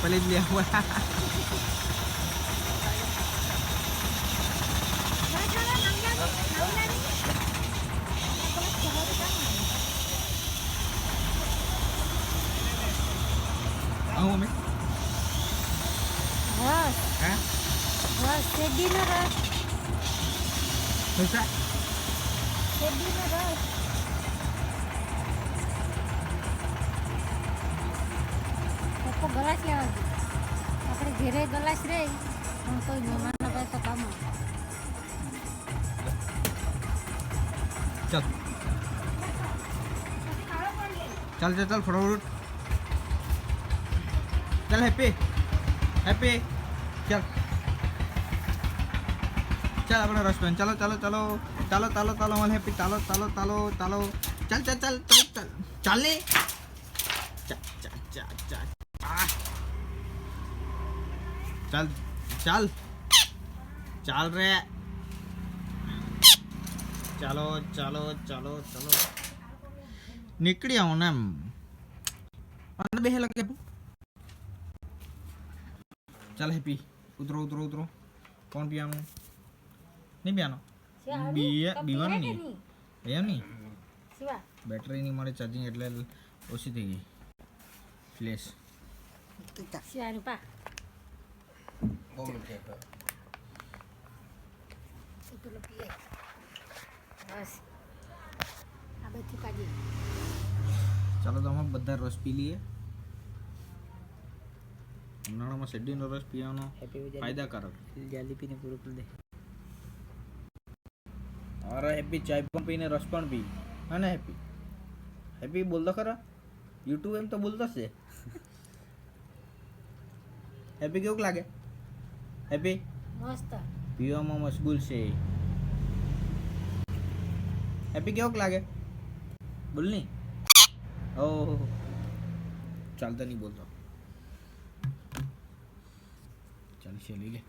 ไปเล่นเรียกว่าเอาไหม Wow, ฮะ wow, sedih. પપ્પો glass લેવા ગયો આપણે ઘેરે ગલાસ રહે પણ કોઈ મહેમાનનો ભાઈ તો કામ. ચાલ. ચાલ ચાલ ચાલ, ફટાફટ. ચાલ, હેપી. હેપી. ચાલ. ચાલ, આપણે રેસ્ટોરન્ટ ચાલો ચાલો ચાલો. ચાલો ચાલો ચાલો, મને હેપી. ચાલો ચાલો ચાલો ચાલો. ચાલ ચાલ ચાલ ચાલ ચાલ. ચાલે ચાલ ચાલ ચાલ ચાલ. ચાલ ચાલ. ચાલ રે. ચાલો ચાલો ચાલો ચાલો. નીકળી આવો ને એમ. અને બે લાગે ચાલ હેપી. ઉતરો ઉતરો ઉતરો. કોણ પીવાનું નહીં પીવાનો બીએ- બીવાનું. નહીં? એમ નહીં. બેટરી નહીં મળે ચાર્જિંગ એટલે ઓછી થઈ ગઈ. ફ્લેશ શિવાનું પા. એ પેલો પીએ. બસ. આ બધું કાઢી. ચાલો તો અમે બધા રસ પી લઈએ ઉનાળામાં શેરડીનો રસ પીવાનો ફાયદાકારક જાલીપીને પૂરું કરી દે અરે હેપી ચાય પણ પીને રસ પણ પી હા ને હેપી હેપી બોલતો ખરા યુટ્યુબ એમ તો બોલતો જ છે હેપી કેવું લાગે હેપી મસ્ત પીવામાં મશગુલ છે હેપી કેવું લાગે બોલ ની ઓહો ચાલતા નહીં બોલતો ચાલ છે લઈ લે